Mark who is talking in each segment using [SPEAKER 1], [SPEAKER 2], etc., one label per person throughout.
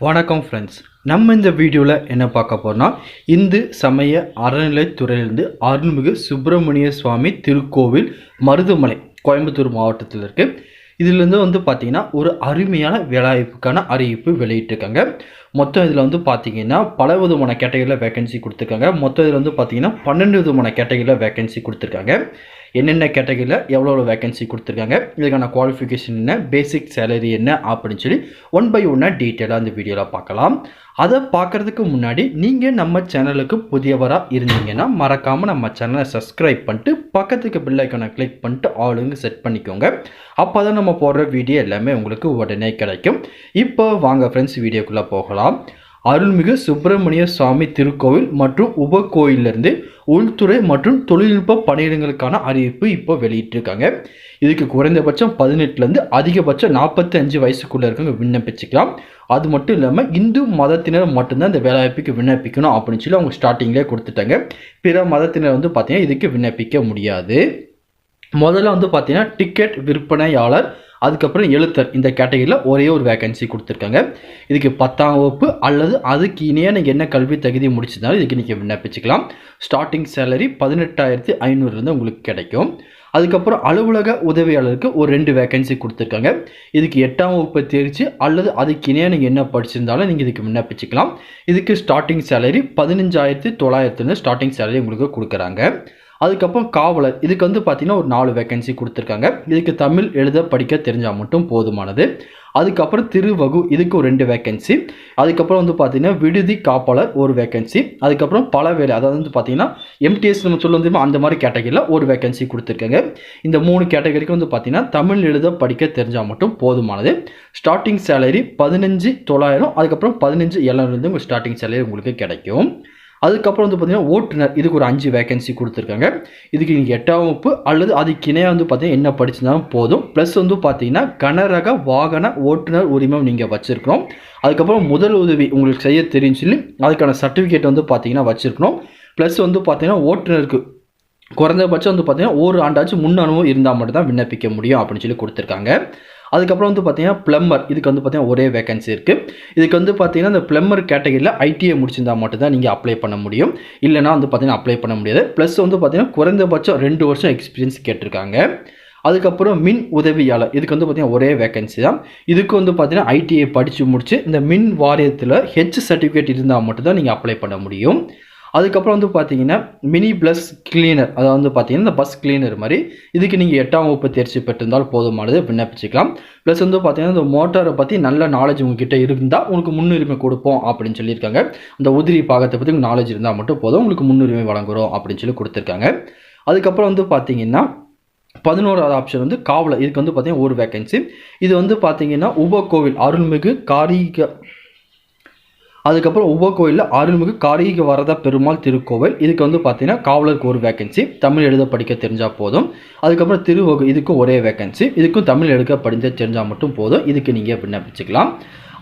[SPEAKER 1] வணக்கம் ஃப்ரெண்ட்ஸ் நம்ம இந்த வீடியோவில் என்ன பார்க்க போகிறோம்னா இந்து சமய அறநிலைத்துறையிலிருந்து அருள்மிகு சுப்பிரமணிய சுவாமி திருக்கோவில் மருதுமலை கோயம்புத்தூர் மாவட்டத்தில் இருக்குது இதுலேருந்து வந்து பார்த்திங்கன்னா ஒரு அருமையான வேலைவாய்ப்புக்கான அறிவிப்பு வெளியிட்டிருக்காங்க. மொத்தம் இதில் வந்து பார்த்தீங்கன்னா பல விதமான கேட்டகரியில் வேகன்சி கொடுத்துருக்காங்க. மொத்தம் இதில் வந்து பார்த்திங்கன்னா பன்னெண்டு விதமான கேட்டகரியில் வேகன்சி கொடுத்துருக்காங்க. என்னென்ன கேட்டகரியில் எவ்வளோ வேகன்சி கொடுத்துருக்காங்க இதுக்கான குவாலிஃபிகேஷன் என்ன பேசிக் சேலரி என்ன அப்படின்னு சொல்லி ஒன் பை ஒன்னாக டீட்டெயிலாக அந்த வீடியோவில் பார்க்கலாம். அதை பார்க்குறதுக்கு முன்னாடி நீங்கள் நம்ம சேனலுக்கு புதியவராக இருந்தீங்கன்னா மறக்காமல் நம்ம சேனலை சப்ஸ்கிரைப் பண்ணிட்டு பக்கத்துக்கு பில்லைக்கான கிளிக் பண்ணிட்டு ஆளுங்க செட் பண்ணிக்கோங்க. அப்போ தான் நம்ம போடுற வீடியோ எல்லாமே உங்களுக்கு உடனே கிடைக்கும். இப்போ வாங்க ஃப்ரெண்ட்ஸ் வீடியோக்குள்ளே போகலாம். அருள்மிகு சுப்பிரமணிய சுவாமி திருக்கோவில் மற்றும் உபகோயிலிருந்து உள்துறை மற்றும் தொழில்நுட்ப பணியிடங்களுக்கான அறிவிப்பு இப்போ வெளியிட்டிருக்காங்க. இதுக்கு குறைந்தபட்சம் பதினெட்டுலேருந்து அதிகபட்சம் நாற்பத்தி அஞ்சு வயசுக்குள்ளே இருக்கவங்க விண்ணப்பிச்சுக்கலாம். அது மட்டும் இல்லாமல் இந்து மதத்தினர் மட்டும்தான் இந்த வேலைவாய்ப்புக்கு விண்ணப்பிக்கணும் அப்படின்னு சொல்லி அவங்க ஸ்டார்டிங்லேயே கொடுத்துட்டாங்க. பிற மதத்தினர் வந்து பார்த்திங்கன்னா இதுக்கு விண்ணப்பிக்க முடியாது. முதல்ல வந்து பார்த்திங்கன்னா டிக்கெட் விற்பனையாளர் அதுக்கப்புறம் எழுத்தர் இந்த கேட்டகரியில் ஒரே ஒரு வேகன்சி கொடுத்துருக்காங்க. இதுக்கு பத்தாம் வகுப்பு அல்லது அதுக்கு இணையாக நீங்கள் என்ன கல்வி தகுதி முடிச்சிருந்தாலும் இதுக்கு நீங்கள் விண்ணப்பிச்சுக்கலாம். ஸ்டார்டிங் சேலரி பதினெட்டாயிரத்தி ஐநூறுலேருந்து உங்களுக்கு கிடைக்கும். அதுக்கப்புறம் அலுவலக உதவியாளருக்கு ஒரு ரெண்டு வேகன்சி கொடுத்துருக்காங்க. இதுக்கு எட்டாம் வகுப்பு தேர்ச்சி அல்லது அதுக்கு இணையாக நீங்கள் என்ன படிச்சிருந்தாலும் நீங்கள் இதுக்கு விண்ணப்பிச்சுக்கலாம். இதுக்கு ஸ்டார்டிங் சேலரி பதினஞ்சாயிரத்தி தொள்ளாயிரத்துலேருந்து ஸ்டார்டிங் சேலரி உங்களுக்கு கொடுக்குறாங்க. அதுக்கப்புறம் காவலர். இதுக்கு வந்து பார்த்தீங்கன்னா ஒரு நாலு வேகன்சி கொடுத்துருக்காங்க. இதுக்கு தமிழ் எழுத படிக்க தெரிஞ்சால் மட்டும் போதுமானது. அதுக்கப்புறம் திருவகு இதுக்கு ஒரு ரெண்டு வேகன்சி அதுக்கப்புறம் வந்து பார்த்தீங்கன்னா விடுதி காப்பாளர் ஒரு வேகன்சி அதுக்கப்புறம் பல வேலை அதாவது வந்து பார்த்தீங்கன்னா எம்டிஎஸ் நம்ம சொல்ல வந்து அந்த மாதிரி கேட்டகரியில் ஒரு வேகன்சி கொடுத்துருக்காங்க. இந்த மூணு கேட்டகரிக்கு வந்து பார்த்தீங்கன்னா தமிழ் எழுத படிக்க தெரிஞ்சால் மட்டும் போதுமானது. ஸ்டார்டிங் சேலரி பதினஞ்சு தொள்ளாயிரம் அதுக்கப்புறம் பதினஞ்சு ஏழாயிரம் உங்கள் ஸ்டார்டிங் சேலரி உங்களுக்கு கிடைக்கும். அதுக்கப்புறம் வந்து பார்த்தீங்கன்னா ஓட்டுநர் இதுக்கு ஒரு அஞ்சு வேகன்சி கொடுத்துருக்காங்க. இதுக்கு நீங்கள் எட்டாம் வகுப்பு அல்லது அதுக்கு இணையாக வந்து பார்த்தீங்கன்னா என்ன படிச்சிருந்தாலும் போதும். ப்ளஸ் வந்து பார்த்தீங்கன்னா கனரக வாகன ஓட்டுநர் உரிமம் நீங்கள் வச்சுருக்கணும். அதுக்கப்புறம் முதல் உதவி உங்களுக்கு செய்ய தெரியும் சொல்லி அதுக்கான சர்டிஃபிகேட் வந்து பார்த்தீங்கன்னா வச்சுருக்கணும். ப்ளஸ் வந்து பார்த்தீங்கன்னா ஓட்டுநருக்கு குறைந்தபட்சம் வந்து பார்த்தீங்கன்னா ஒரு ஆண்டாச்சும் முன் அனுபவம் இருந்தால் மட்டும் தான் விண்ணப்பிக்க முடியும் அப்படின்னு சொல்லி கொடுத்துருக்காங்க. அதுக்கப்புறம் வந்து பார்த்தீங்கன்னா பிளம்பர் இதுக்கு வந்து பார்த்தீங்கன்னா ஒரே வேகன்சி இருக்குது இதுக்கு வந்து பார்த்தீங்கன்னா இந்த பிளம்பர் கேட்டகரியில் ஐடிஐ முடிச்சிருந்தா மட்டும்தான் நீங்கள் அப்ளை பண்ண முடியும். இல்லைனா வந்து பார்த்தீங்கன்னா அப்ளை பண்ண முடியாது. ப்ளஸ் வந்து பார்த்தீங்கன்னா குறைந்தபட்சம் ரெண்டு வருஷம் எக்ஸ்பீரியன்ஸ் கேட்டிருக்காங்க. அதுக்கப்புறம் மின் உதவியாளர். இதுக்கு வந்து பார்த்தீங்கன்னா ஒரே வேகன்சி தான். இதுக்கு வந்து பார்த்தீங்கன்னா ஐடிஐ படித்து முடிச்சு இந்த மின் வாரியத்தில் ஹெச் சர்டிஃபிகேட் இருந்தால் மட்டும்தான் நீங்கள் அப்ளை பண்ண முடியும். அதுக்கப்புறம் வந்து பார்த்தீங்கன்னா மினி ப்ளஸ் கிளீனர் அதாவது வந்து பார்த்தீங்கன்னா இந்த பஸ் கிளீனர் மாதிரி இதுக்கு நீங்கள் எட்டாம் வகுப்பு தேர்ச்சி பெற்றிருந்தால் போதுமானது விண்ணப்பிச்சிக்கலாம் ப்ளஸ் வந்து பார்த்தீங்கன்னா இந்த மோட்டாரை பற்றி நல்ல நாலேஜ் உங்ககிட்ட இருந்தால் உங்களுக்கு முன்னுரிமை கொடுப்போம் அப்படின்னு சொல்லியிருக்காங்க. அந்த உதிரி பாகத்தை பற்றி உங்களுக்கு நாலேஜ் இருந்தால் மட்டும் போதும் உங்களுக்கு முன்னுரிமை வழங்குறோம் அப்படின்னு சொல்லி கொடுத்துருக்காங்க. அதுக்கப்புறம் வந்து பார்த்தீங்கன்னா பதினோராவது ஆப்ஷன் வந்து காவலர். இதுக்கு வந்து பார்த்தீங்கன்னா ஒரு வேகன்சி இது வந்து பார்த்தீங்கன்னா உபகோவில் அருள்மிகு காரிக அதுக்கப்புறம் உபகோயிலில் அருள்மிகு காரிக வரத பெருமாள் திருக்கோவில். இதுக்கு வந்து பார்த்தீங்கன்னா காவலருக்கு ஒரு வேகன்சி தமிழ் எழுத படிக்க தெரிஞ்சால் போதும். அதுக்கப்புறம் திருவகு இதுக்கும் ஒரே வேகன்சி இதுக்கும் தமிழ் எழுத படிக்க தெரிஞ்சால் மட்டும் போதும். இதுக்கு நீங்கள் விண்ணப்பிச்சுக்கலாம்.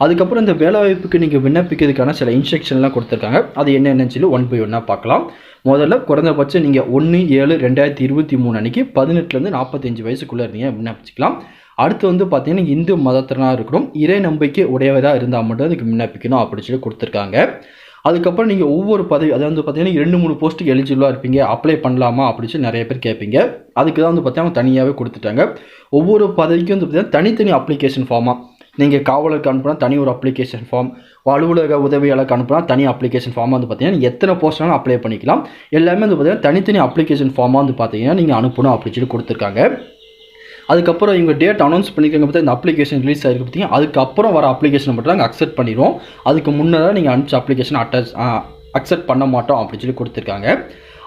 [SPEAKER 1] அதுக்கப்புறம் இந்த வேலைவாய்ப்புக்கு நீங்கள் விண்ணப்பிக்கிறதுக்கான சில இன்ஸ்ட்ரக்ஷன்லாம் கொடுத்துருக்காங்க. அது என்னென்னு சொல்லி ஒன் பை ஒன்னாக பார்க்கலாம். முதல்ல குறைந்தபட்சம் நீங்கள் ஒன்று ஏழு ரெண்டாயிரத்தி இருபத்தி மூணு அன்றைக்கி பதினெட்டுலேருந்து நாற்பத்தஞ்சு வயசுக்குள்ளே இருந்தீங்க விண்ணப்பிச்சுக்கலாம். அடுத்து வந்து பார்த்தீங்கன்னா இந்து மதத்தினாக இருக்கணும். இறை நம்பிக்கை உடையவராக இருந்தால் மட்டும் அதுக்கு விண்ணப்பிக்கணும் அப்படின்னு சொல்லி கொடுத்துருக்காங்க. அதுக்கப்புறம் நீங்கள் ஒவ்வொரு பதவி அதாவது வந்து பார்த்தீங்கன்னா ரெண்டு மூணு போஸ்ட்டுக்கு எலிஜிபிளாக இருப்பீங்க. அப்ளை பண்ணலாமா அப்படின்னு சொல்லி நிறைய பேர் கேட்பீங்க. அதுக்கு தான் வந்து பார்த்தீங்கன்னா தனியாகவே கொடுத்துட்டாங்க. ஒவ்வொரு பதவிக்கும் வந்து பார்த்தீங்கன்னா தனித்தனி அப்ளிகேஷன் ஃபார்மாக நீங்கள் காவலருக்கு அனுப்புனா தனி ஒரு அப்ளிகேஷன் ஃபார்ம் அலுவலக உதவியாளருக்கு அனுப்புனா தனி அப்ளிகேஷன் ஃபார்மாக வந்து பார்த்தீங்கன்னா எத்தனை போஸ்ட்னாலும் அப்ளை பண்ணிக்கலாம். எல்லாமே வந்து பார்த்தீங்கன்னா தனித்தனி அப்ளிகேஷன் ஃபார்மாக வந்து பார்த்தீங்கன்னா நீங்கள் அனுப்பணும் அப்படின்னு சொல்லி கொடுத்துருக்காங்க. அதுக்கப்புறம் இவங்க டேட் அனௌன்ஸ் பண்ணியிருக்காங்க பார்த்தா இந்த அப்ளிகேஷன் ரிலீஸ் ஆகிருக்கு பார்த்தீங்கன்னா அதுக்கப்புறம் வர அப்ளிகேஷன் மட்டும் நாங்கள் அக்செப்ட் பண்ணிடுவோம். அதுக்கு முன்னதாக நீங்கள் அனுப்பிச்ச அப்ளிகேஷன் அட்டாச் அக்செப்ட் பண்ண மாட்டோம் அப்படின்னு சொல்லி கொடுத்துருக்காங்க.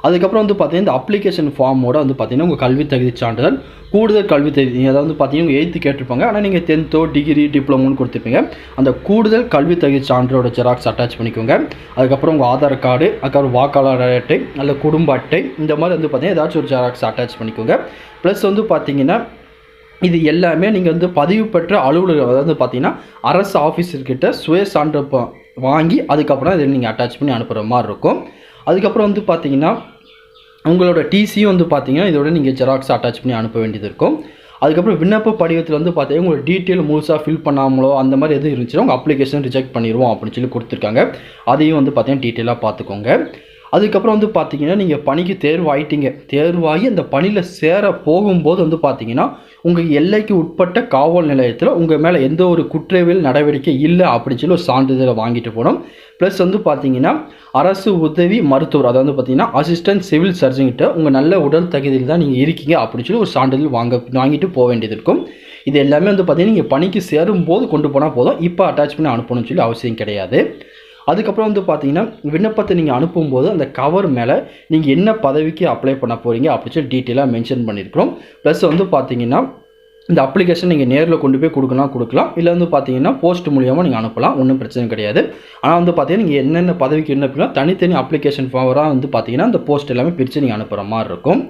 [SPEAKER 1] அதுக்கப்புறம் வந்து பார்த்தீங்கன்னா இந்த அப்ளிகேஷன் ஃபார்மோட வந்து பார்த்தீங்கன்னா உங்கள் கல்வி தகுதி சான்றிதழ் கூடுதல் கல்வி தகுதி அதாவது வந்து பார்த்தீங்கன்னா உங்கள் எயித்து கேட்டிருப்பாங்க. ஆனால் நீங்கள் டென்த்தோ டிகிரி டிப்ளமோன்னு கொடுத்துருப்பீங்க. அந்த கூடுதல் கல்வி தகுதி சான்றோட ஜெராக்ஸ் அட்டாச் பண்ணிக்கோங்க. அதுக்கப்புறம் உங்கள் ஆதார் கார்டு அதுக்கப்புறம் வாக்காளர் அட்டை அல்ல குடும்ப அட்டை இந்த மாதிரி வந்து பார்த்தீங்கன்னா ஏதாச்சும் ஒரு ஜெராக்ஸ் அட்டாச் பண்ணிக்கோங்க. ப்ளஸ் வந்து பார்த்தீங்கன்னா இது எல்லாமே நீங்கள் வந்து பதிவு பெற்ற அலுவலகம் அதாவது பார்த்தீங்கன்னா அரசு ஆஃபீஸர்கிட்ட சுய சான்று வாங்கி அதுக்கப்புறம் இதில் நீங்கள் அட்டாச் பண்ணி அனுப்புகிற மாதிரி இருக்கும். அதுக்கப்புறம் வந்து பார்த்தீங்கன்னா உங்களோட டிசியும் வந்து பார்த்தீங்கன்னா இதோட நீங்கள் ஜெராக்ஸ் அட்டாச் பண்ணி அனுப்ப வேண்டியது இருக்கும். அதுக்கப்புறம் விண்ணப்ப படிவத்தில் வந்து பார்த்தீங்கன்னா உங்களுக்கு டீட்டெயில் முழுசாக ஃபில் பண்ணாமலோ அந்த மாதிரி எதுவும் இருந்துச்சுன்னா உங்கள் அப்ளிகேஷன் ரிஜெக்ட் பண்ணிடுவோம் அப்படின்னு சொல்லி கொடுத்துருக்காங்க. அதையும் வந்து பார்த்தீங்கன்னா டீட்டெயிலாக பார்த்துக்கோங்க அதுக்கப்புறம் வந்து பார்த்தீங்கன்னா நீங்கள் பணிக்கு தேர்வாயிட்டீங்க. தேர்வாகி அந்த பணியில் சேர போகும்போது வந்து பார்த்தீங்கன்னா உங்கள் எல்லைக்கு உட்பட்ட காவல் நிலையத்தில் உங்கள் மேலே எந்த ஒரு குற்றவியல் நடவடிக்கை இல்லை அப்படின்னு சொல்லி ஒரு சான்றிதழை வாங்கிட்டு போகணும். ப்ளஸ் வந்து பார்த்தீங்கன்னா அரசு உதவி மருத்துவர் அதாவது வந்து பார்த்தீங்கன்னா அசிஸ்டன்ட் சிவில் சர்ஜன்கிட்ட உங்கள் நல்ல உடல் தகுதியில் தான் நீங்கள் இருக்கீங்க அப்படின்னு சொல்லி ஒரு சான்றிதழ் வாங்க வாங்கிட்டு போக வேண்டியது இருக்கும். இது எல்லாமே வந்து பார்த்தீங்கன்னா நீங்கள் பணிக்கு சேரும்போது கொண்டு போனால் போதும். இப்போ அட்டாச் பண்ணி அனுப்பணும்னு சொல்லி அவசியம் கிடையாது. அதுக்கப்புறம் வந்து பார்த்தீங்கன்னா விண்ணப்பத்தை நீங்கள் அனுப்பும்போது அந்த கவர் மேலே நீங்கள் என்ன பதவிக்கு அப்ளை பண்ண போகிறீங்க அப்படின்னு சொல்லி டீட்டெயிலாக மென்ஷன் பண்ணியிருக்கிறோம். ப்ளஸ் வந்து பார்த்தீங்கன்னா இந்த அப்ளிகேஷன் நீங்கள் நேரில் கொண்டு போய் கொடுக்கலாம் கொடுக்கலாம். இல்லை வந்து பார்த்தீங்கன்னா போஸ்ட் மூலியமாக நீங்கள் அனுப்பலாம். ஒன்றும் பிரச்சனை கிடையாது. ஆனால் வந்து பார்த்தீங்கன்னா நீங்கள் என்னென்ன பதவிக்கு என்ன தனித்தனி அப்ளிகேஷன் ஃபாவராக வந்து பார்த்தீங்கன்னா அந்த போஸ்ட் எல்லாமே பிரித்து நீங்கள் அனுப்புகிற மாதிரி இருக்கும்.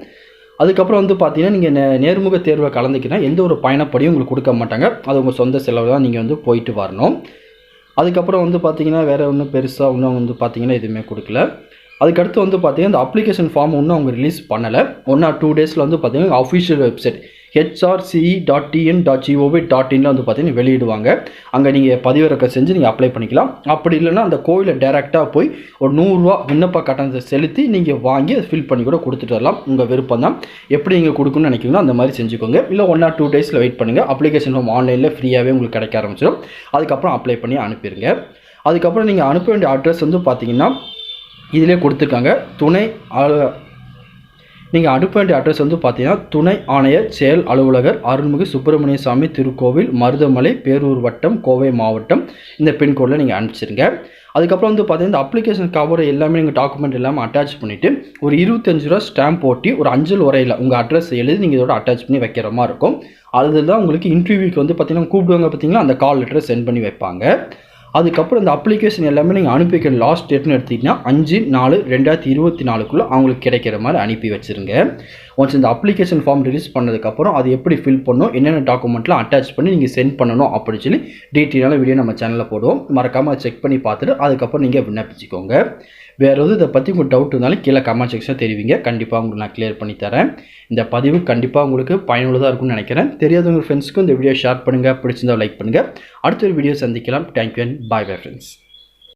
[SPEAKER 1] அதுக்கப்புறம் வந்து பார்த்தீங்கன்னா நீங்கள் நே நேர்முக தேர்வை கலந்துக்கினா எந்த ஒரு பயணப்படியும் உங்களுக்கு கொடுக்க மாட்டாங்க. அது உங்கள் சொந்த செலவு தான் நீங்கள் வந்து போயிட்டு வரணும். அதுக்கப்புறம் வந்து பார்த்திங்கன்னா வேறு ஒன்றும் பெருசாக இன்னும் வந்து பார்த்திங்கன்னா எதுவுமே கொடுக்கல. அதுக்கடுத்து வந்து பார்த்திங்கன்னா இந்த அப்ளிகேஷன் ஃபார்ம் ஒன்றும் அவங்க ரிலீஸ் பண்ணலை. ஒன்றா டூ டேஸில் வந்து பார்த்திங்கன்னா official website HRCE dot TN dot GOV dot இன்ல வந்து பார்த்தீங்கன்னா வெளியிடுவாங்க. அங்கே நீங்கள் பதிவிறக்கம் செஞ்சு நீங்கள் அப்ளை பண்ணிக்கலாம். அப்படி இல்லைன்னா அந்த கோயிலில் டேரெக்டாக போய் ஒரு நூறுரூவா விண்ணப்ப கட்டணத்தை செலுத்தி நீங்கள் வாங்கி அதை ஃபில் பண்ணி கூட கொடுத்துட்டு வரலாம். உங்கள் விருப்பம் தான். எப்படி நீங்கள் கொடுக்கணும்னு நினைக்கிறீங்களோ அந்த மாதிரி செஞ்சுக்கோங்க. இல்லை ஒன் ஆர் டூ டேஸில் வெயிட் பண்ணுங்கள் அப்ளிகேஷன் ஃபார்ம் ஆன்லைனில் ஃப்ரீயாகவே உங்களுக்கு கிடைக்க ஆரம்பிச்சிடும். அதுக்கப்புறம் அப்ளை பண்ணி அனுப்பிடுங்க. அதுக்கப்புறம் நீங்கள் அனுப்ப வேண்டிய அட்ரஸ் வந்து பார்த்தீங்கன்னா இதிலே கொடுத்துருக்காங்க. துணை நீங்கள் அனுப்ப வேண்டிய அட்ரஸ் வந்து பார்த்தீங்கன்னா துணை ஆணையர் செயல் அலுவலகர் அருள்மிகு சுப்பிரமணிய சாமி திருக்கோவில் மருதமலை பேரூர் வட்டம் கோவை மாவட்டம். இந்த பின்கோடில் நீங்கள் அனுப்பிச்சிருங்க. அதுக்கப்புறம் வந்து பார்த்தீங்கன்னா இந்த அப்ளிகேஷன் கவர் எல்லாமே நீங்கள் டாக்குமெண்ட் எல்லாமே அட்டாச் பண்ணிவிட்டு ஒரு இருபத்தஞ்சு ரூபா ஸ்டாம்ப் போட்டி ஒரு அஞ்சல் உரையில் உங்கள் அட்ரஸ் எழுதி நீங்கள் இதோட அட்டாச் பண்ணி வைக்கிற மாதிரி இருக்கும். அதுதான் உங்களுக்கு இன்டர்வியூக்கு வந்து பார்த்தீங்கன்னா கூப்பிடுவாங்க பார்த்தீங்கன்னா அந்த கால் லெட்டரை சென்ட் பண்ணி வைப்பாங்க. அதுக்கப்புறம் இந்த அப்ளிகேஷன் எல்லாமே நீங்கள் அனுப்பி வைக்கிற லாஸ்ட் டேட்னு எடுத்திங்கன்னா அஞ்சு நாலு ரெண்டாயிரத்தி இருபத்தி நாலுக்குள்ளே அவங்களுக்கு கிடைக்கிற மாதிரி அனுப்பி வச்சுருங்க. ஒன்ஸ் இந்த அப்ளிகேஷன் ஃபார்ம் ரிலீஸ் பண்ணதுக்கப்புறம் அது எப்படி ஃபில் பண்ணணும் என்னென்ன டாக்குமெண்ட்லாம் அட்டாச் பண்ணி நீங்கள் சென்ட் பண்ணணும் அப்படின்னு சொல்லி டீட்டெயிலான வீடியோ நம்ம சேனலில் போடுவோம். மறக்காமல் செக் பண்ணி பார்த்துட்டு அதுக்கப்புறம் நீங்கள் விண்ணப்பிச்சுக்கோங்க. வேறு எதுவும் இதை பற்றி உங்களுக்கு டவுட் இருந்தாலும் கீழே கமெண்ட் செக்ஷன் தெரிவிங்க. கண்டிப்பாக உங்களுக்கு நான் கிளியர் பண்ணி தரேன். இந்த பதிவு கண்டிப்பாக உங்களுக்கு பயனுள்ளதாக இருக்கும்னு நினைக்கிறேன். தெரியாதவங்க ஃப்ரெண்ட்ஸ்க்கும் இந்த வீடியோ ஷேர் பண்ணுங்கள் பிடிச்சிருந்தால் லைக் பண்ணுங்கள் அடுத்த ஒரு வீடியோ சந்திக்கலாம். Thank you and bye bye friends